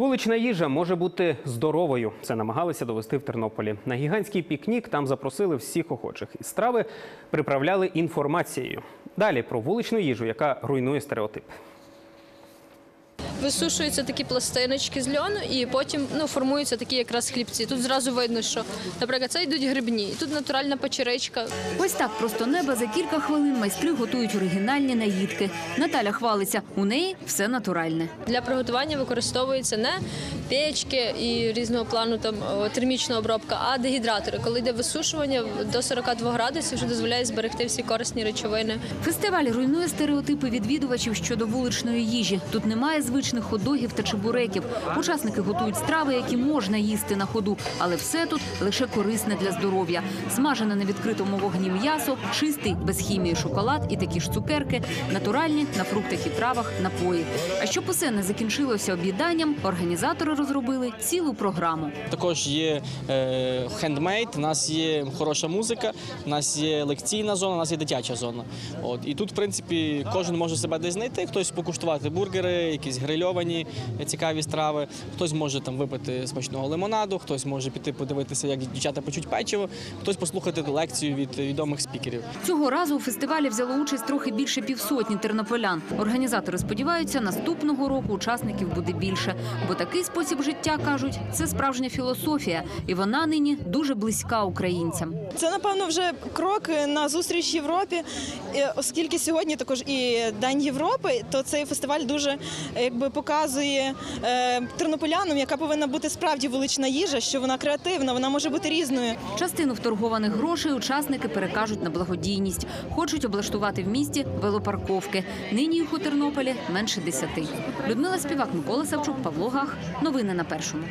Вулична їжа може бути здоровою. Це намагалися довести в Тернополі. На гігантський пікнік там запросили всіх охочих. І страви приправляли інформацією. Далі про вуличну їжу, яка руйнує стереотип. Висушуються такі пластиночки з льону, і потім ну, формуються такі якраз хлібці. Тут зразу видно, що, наприклад, це йдуть грибні. Тут натуральна печеричка. Ось так просто неба за кілька хвилин майстри готують оригінальні наїдки. Наталя хвалиться, у неї все натуральне. Для приготування використовуються не печки і різного плану там термічна обробка, а дегідратори. Коли йде висушування до 42 градусів, що дозволяє зберегти всі корисні речовини. Фестиваль руйнує стереотипи відвідувачів щодо вуличної їжі. Тут немає звичних хот-догів та чебуреків. Учасники готують страви, які можна їсти на ходу, але все тут лише корисне для здоров'я. Смажене на відкритому вогні м'ясо, чистий без хімії шоколад і такі ж цукерки, натуральні на фруктах і травах напої. А щоб усе не закінчилося об'їданням, організатори розробили цілу програму. Також є е, хендмейд, у нас є хороша музика, у нас є лекційна зона, у нас є дитяча зона. І тут, в принципі, кожен може себе десь знайти. Хтось покуштувати бургери, якісь грильовані цікаві страви, хтось може там випити смачного лимонаду, хтось може піти подивитися, як дівчата печуть печиво, хтось послухати лекцію від відомих спікерів. Цього разу у фестивалі взяло участь трохи більше півсотні тернополян. Організатори сподіваються, наступного року учасників буде більше, бо такий спосіб життя кажуть, це справжня філософія, і вона нині дуже близька українцям. Це напевно вже крок на зустріч Європі, оскільки сьогодні також і День Європи, то цей фестиваль дуже якби показує е, тернополянам, яка повинна бути справді вулична їжа, що вона креативна, вона може бути різною. Частину вторгованих грошей учасники перекажуть на благодійність. Хочуть облаштувати в місті велопарковки. Нині їх у Тернополі менше десяти. Людмила Співак, Микола Савчук, Павло Гах. Новини на першому.